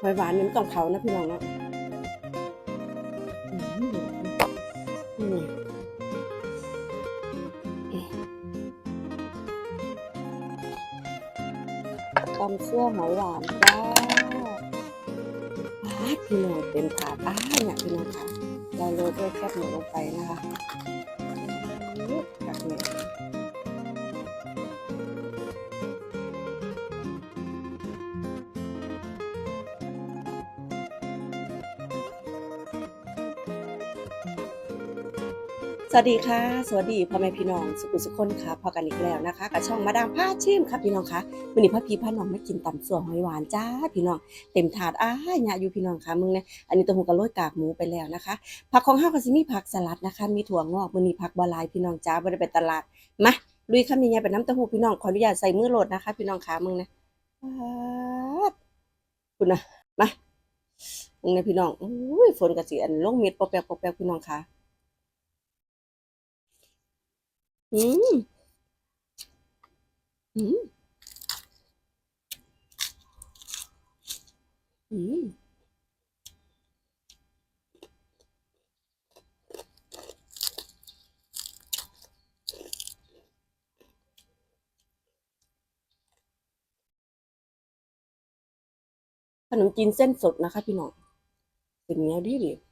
หอยหวานนี่มันต้องเผานะพี่น้องเนาะอืมนี่ไงตำเสื้อหอยหวานจ้าอ้าพี่น้องเต็มถาดอ้าเนี่ยพี่น้องค่ะเราโรยด้วยแคบหมูลงไปนะคะ วัสดีค่ะ สวัสดีพ่อแม่พี่น้องสุขุสุคนค่ะพอกันอีกแล้วนะคะกับช่องมาดามผ้าชิมค่ะพี่น้องคะวันนี้พ่อพี่พ่อน้องมากินตำส่วนหอยหวานจ้าพี่น้องเต็มถาดอ้าเนี่ยอยู่พี่น้องค่ะมึงเนี่ยอันนี้ตัวหูกระโรยกากหมูไปแล้วนะคะ ผักของห้าวก็สิมีผักสลัดนะคะ มีถั่วงอกมือนี้ผักบหลายพี่น้องจ้าบ่ได้ไปตลาดมาลุยข้ามีเนี่ยเป็นน้ำเต้าหู้พี่น้องขออนุญาตใส่มือโหลดนะคะ พี่น้องขามึงเนี่ยคุณนะมามึงเนี่ยพี่น้องอุ้ยฝนกระสีอันลงเม็ดปอแปกปอแปกพี่น้องค่ะ อืม อืม อืม ขนมจีนเส้นสดนะคะพี่น้องเป็นแนวดีดิอืม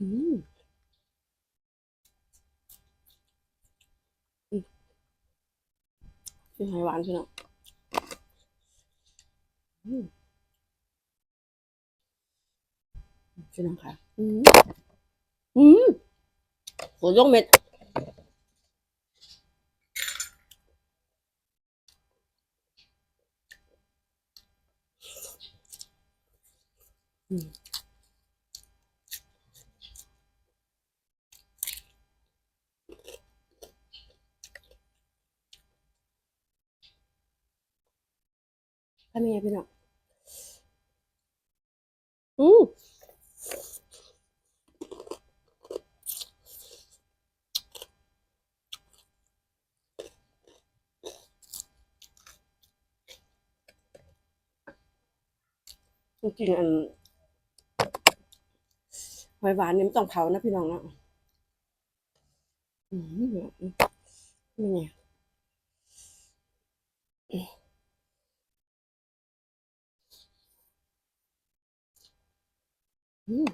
อืมเป็นไงหวานพี่น้องอืมใช่ไหมคะอืมอืมโหยกเม็ด อืม ทำยังไงพี่น้องอืมจริงๆอันหอยหวานนี่มันต้องเผานะพี่น้องเนาะอืมนี่ไง อืม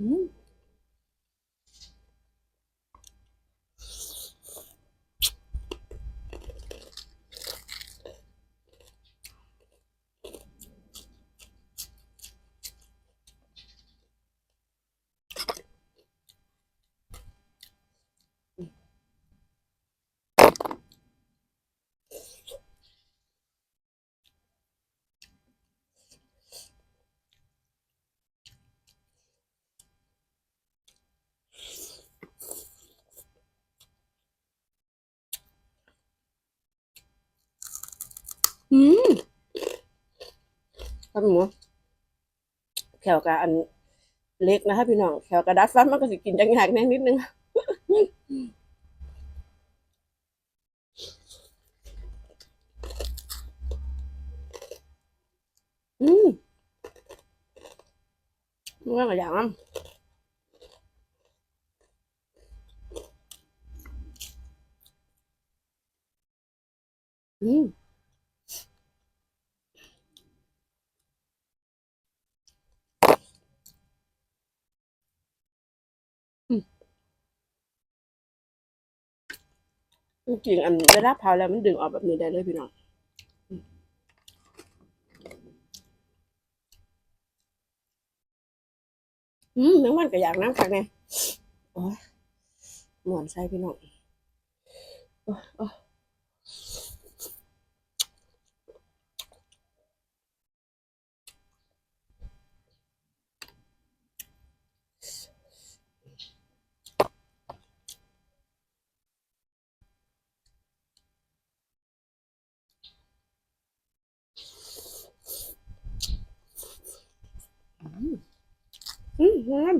อืมอืม ครับหมูแขวกับอันเล็กนะคะพี่น้องแขวกระดัดฟันมันก็สิกินจังยากแน่นิดนึงอืมมันก็อย่างนั้นอืม จริงอันเวลาเผาแล้วมันดึงออกแบบนี้ได้เลยพี่น้องอืมแมงวันก็อยากน้ำคักแน่โอ้ยหมอนใส่พี่น้องโอ้ย แฮม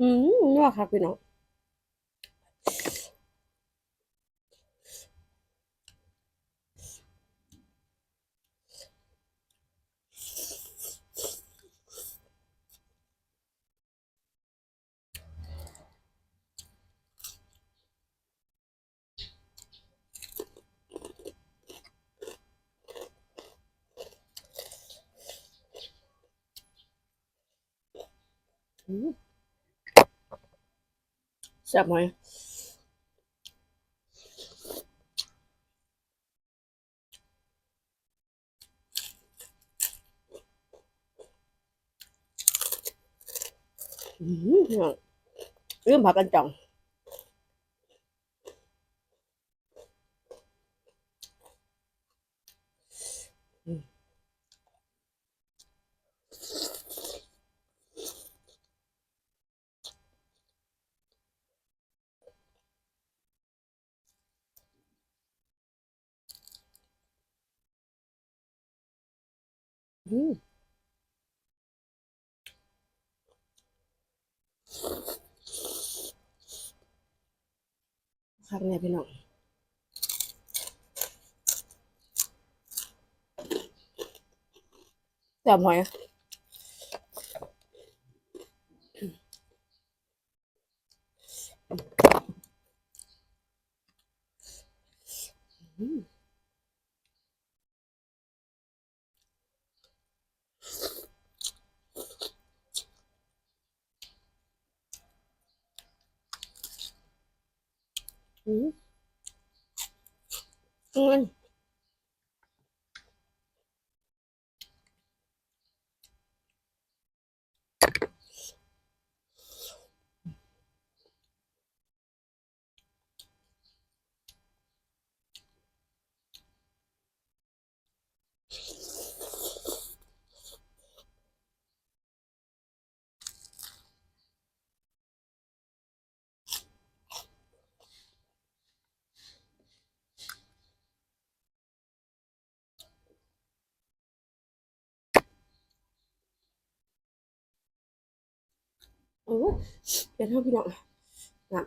อืมนัวค่ะพี่น้อง แซ่บไหมอืมพี่น้องลืมผักกันจ่อง ครับเนี่ยพี่น้องแซ่บหอยอืม อืมอืม อ้ยเดี๋ยวเท่าพี่น้องงาม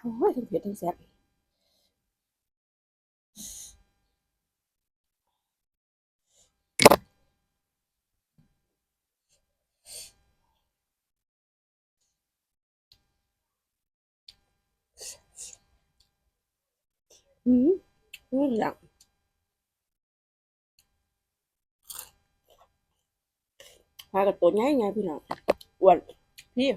โอ้ยทั้งเผ็ดทั้งแซ่บ อืมอืมอย่างพากับตัวง่ายไงพี่น้องอ้วนพี่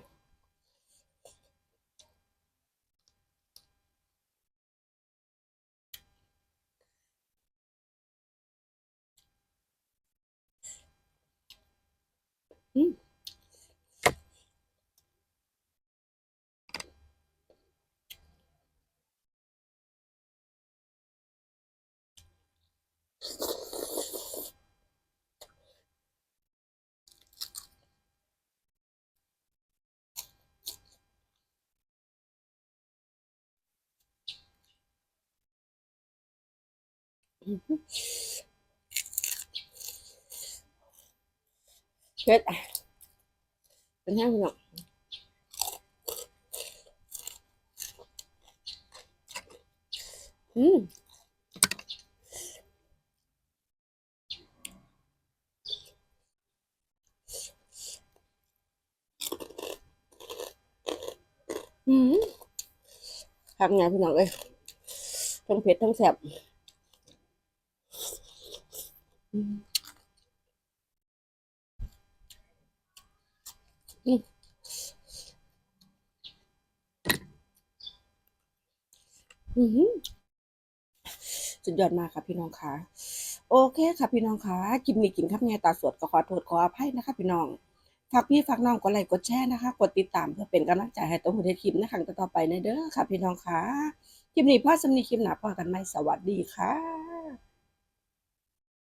อืมอืม เผ็ดเป็นแห้งพี่น้องอืมอืมทำไงพี่น้องเอ้ยทั้งเผ็ดทั้งแซ่บ อืมอืมอืมสุดยอดมากค่ะพี่น้องค่ะ โอเคค่ะพี่น้องค่ะคลิปนี้กินครับไงตาสวดก็ขอโทษขออภัยนะคะ พี่น้องฝากพี่ฝากน้องกดไลค์กดแชร์นะคะ กดติดตามเพื่อเป็นกำลังใจให้ตัวผู้เทคลิปในครั้งต่อไปในเด้อค่ะ พี่น้องค่ะคลิปนี้พ่อสำนีคลิปหนาพ่อกันไหมสวัสดีค่ะ